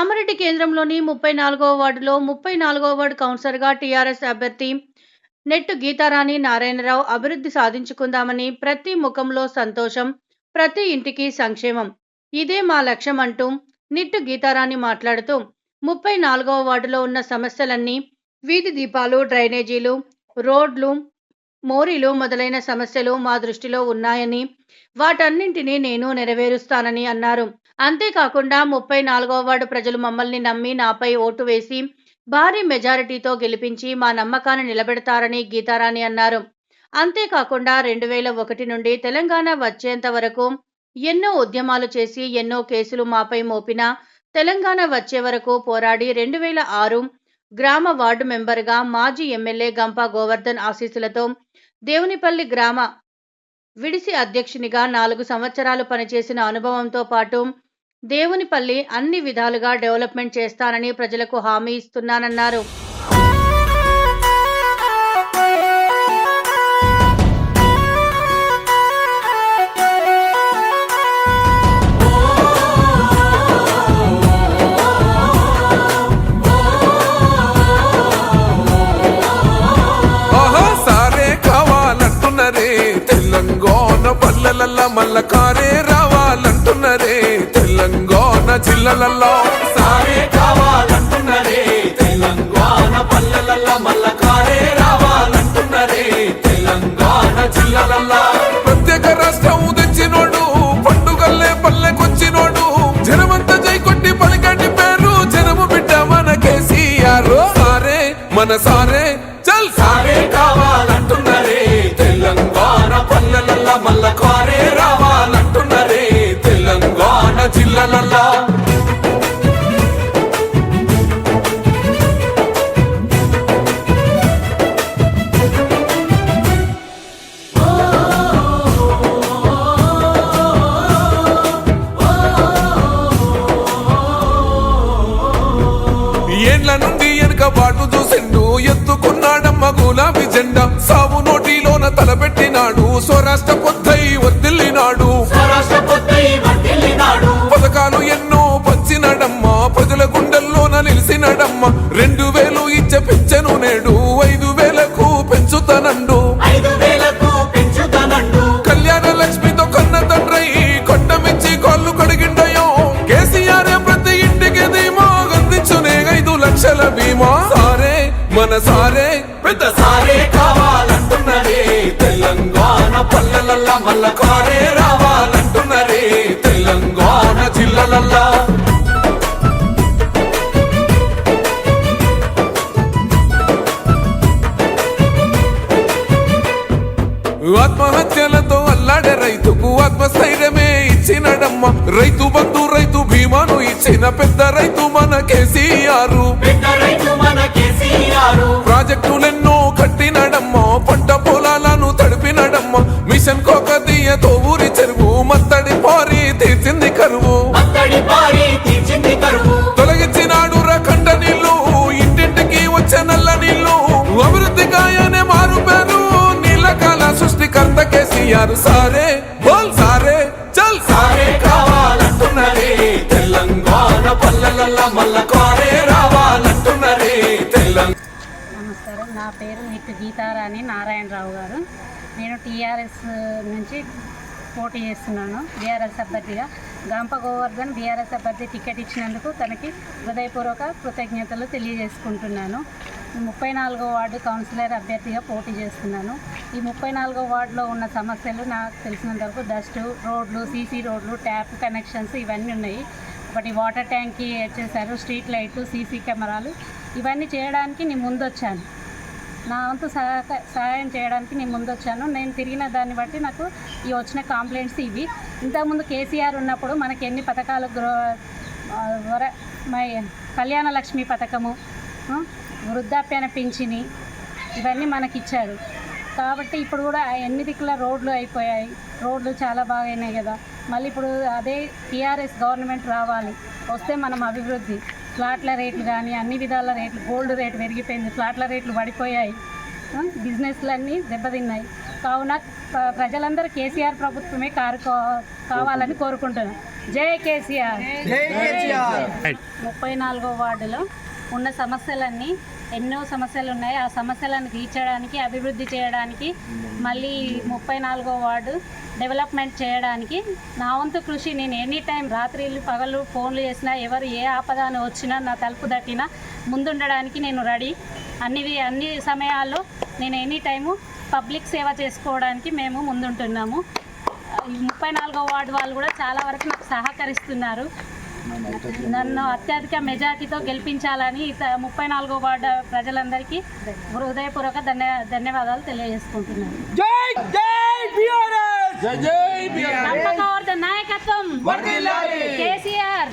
కామారెడ్డి కేంద్రంలోని ముప్పై నాలుగవ వార్డులో ముప్పై నాలుగవ వార్డు కౌన్సిలర్గా టీఆర్ఎస్ అభ్యర్థి నెట్టు గీతారాణి నారాయణరావు అభివృద్ధి సాధించుకుందామని ప్రతి ముఖంలో సంతోషం ప్రతి ఇంటికి సంక్షేమం. ఇదే మా లక్ష్యం అంటూ నిట్టు గీతారాణి మాట్లాడుతూ ముప్పై నాలుగవ వార్డులో ఉన్న సమస్యలన్నీ వీధి దీపాలు డ్రైనేజీలు రోడ్లు మోరీలు మొదలైన సమస్యలు మా దృష్టిలో ఉన్నాయని వాటన్నింటినీ నేను నెరవేరుస్తానని అన్నారు. అంతేకాకుండా ముప్పై నాలుగవ వార్డు ప్రజలు మమ్మల్ని నమ్మి నాపై ఓటు వేసి భారీ మెజారిటీతో గెలిపించి మా నమ్మకాన్ని నిలబెడతారని గీతారాణి అన్నారు. అంతేకాకుండా రెండు వేల ఒకటి నుండి తెలంగాణ వచ్చేంత వరకు ఎన్నో ఉద్యమాలు చేసి ఎన్నో కేసులు మాపై మోపిన తెలంగాణ వచ్చే వరకు పోరాడి రెండు వేల ఆరు గ్రామ వార్డు మెంబర్గా మాజీ ఎమ్మెల్యే గంపా గోవర్ధన్ ఆశీస్సులతో దేవునిపల్లి గ్రామ విడిసి అధ్యక్షునిగా నాలుగు సంవత్సరాలు పనిచేసిన అనుభవంతో పాటు దేవునిపల్లి అన్ని విధాలుగా డెవలప్మెంట్ చేస్తానని ప్రజలకు హామీ ఇస్తున్నానన్నారు. తెలంగాణ మల్ల కారే మన సారే చల్. సారే కావాలంటున్నారే తెలంగాణ పల్లెలల్లా మల్ల కారే రావాలంటున్నారే తెలంగాణ జిల్లలల్లా. ఎత్తుకున్నాడమ్మ గులాబీ జెండా. సాగు నోటిలోన తలపెట్టినాడు. స్వరాష్ట్ర పొద్దై వర్దిల్లినాడు పథకాలు ఎన్నో పంచినాడమ్మ. ప్రజల గుండెల్లోన నిలిచినాడమ్మ. రెండు వేలు మన సారే పెద్ద సారే కావాలంటున్నరే. తెలంగాణ పల్లెలల్లా మల్ల కారే రావాలంటున్నరే. తెలంగాణ జిల్లలల్లా. ఆత్మహత్యలతో అల్లాడే రైతుకు ఆత్మస్థైర్యమే ఇచ్చినడమ్మ. రైతు బంధు రైతు ఇచ్చిన పెద్ద రైతు మన కేసీఆర్. ప్రాజెక్టులెన్నో కట్టినడమ్మ పంట పొలాలను తడిపినడమ్మ మిషన్ కోకదీయతో ఊరి చెరువు మత్తడి పారి తీర్చింది కరువు. అత్తడి పారి తీర్చింది కరువు. నమస్కారం. నా పేరు నిట్టు గీతారాణి నారాయణరావు గారు. నేను టీఆర్ఎస్ నుంచి పోటీ చేస్తున్నాను. బీఆర్ఎస్ అభ్యర్థిగా గంప గోవర్ధన్ బీఆర్ఎస్ అభ్యర్థి టికెట్ ఇచ్చినందుకు తనకి హృదయపూర్వక కృతజ్ఞతలు తెలియజేసుకుంటున్నాను. ముప్పై నాలుగో వార్డు కౌన్సిలర్ అభ్యర్థిగా పోటీ చేస్తున్నాను. ఈ ముప్పై నాలుగో వార్డులో ఉన్న సమస్యలు నాకు తెలిసినంత వరకు డస్ట్ రోడ్లు సీసీ రోడ్లు ట్యాప్ కనెక్షన్స్ ఇవన్నీ ఉన్నాయి. ఒకటి వాటర్ ట్యాంక్కి చేశారు స్ట్రీట్ లైట్లు సీసీ కెమెరాలు. ఇవన్నీ చేయడానికి నేను ముందొచ్చాను. నా వంతు సహాయ సహాయం చేయడానికి నేను ముందొచ్చాను. నేను తిరిగిన దాన్ని బట్టి నాకు ఈ వచ్చిన కంప్లైంట్స్ ఇవి. ఇంతకుముందు కేసీఆర్ ఉన్నప్పుడు మనకి ఎన్ని పథకాలు గ్రో వర మై కళ్యాణ లక్ష్మి పథకము వృద్ధాప్యాన పింఛని ఇవన్నీ మనకి ఇచ్చారు కాబట్టి ఇప్పుడు కూడా ఎన్ని దిక్కుల రోడ్లు అయిపోయాయి. రోడ్లు చాలా బాగా అయినాయి కదా. మళ్ళీ ఇప్పుడు అదే టీఆర్ఎస్ గవర్నమెంట్ రావాలి. వస్తే మనం అభివృద్ధి. ఫ్లాట్ల రేట్లు కానీ అన్ని విధాల రేట్లు గోల్డ్ రేట్ పెరిగిపోయింది. ఫ్లాట్ల రేట్లు పడిపోయాయి. బిజినెస్లన్నీ దెబ్బతిన్నాయి. కావున ప్ర- ప్రజలందరూ కేసీఆర్ ప్రభుత్వమే కారు కావాలని కోరుకుంటున్నాను జై కేసీఆర్. ముప్పై నాలుగో వార్డులో ఉన్న సమస్యలన్నీ ఎన్నో సమస్యలు ఉన్నాయి. ఆ సమస్యలను తీర్చడానికి అభివృద్ధి చేయడానికి మళ్ళీ ముప్పై నాలుగో వార్డు డెవలప్మెంట్ చేయడానికి నా వంతు కృషి నేను ఎనీ టైం రాత్రిళ్ళు పగలు ఫోన్లు చేసినా ఎవరు ఏ ఆపదాన వచ్చినా నా తలుపు దట్టినా ముందుండడానికి నేను రెడీ. అన్నివి అన్ని సమయాల్లో నేను ఎనీ టైము పబ్లిక్ సేవ చేసుకోవడానికి మేము ముందుంటున్నాము. ముప్పై నాలుగో వార్డు వాళ్ళు కూడా చాలా వరకు నాకు సహకరిస్తున్నారు. నన్ను అత్యధిక మెజార్టీతో గెలిపించాలని ముప్పై నాలుగో వార్డు ప్రజలందరికీ హృదయపూర్వక ధన్య ధన్యవాదాలు తెలియజేసుకుంటున్నాను. నాయకత్వం కేసీఆర్.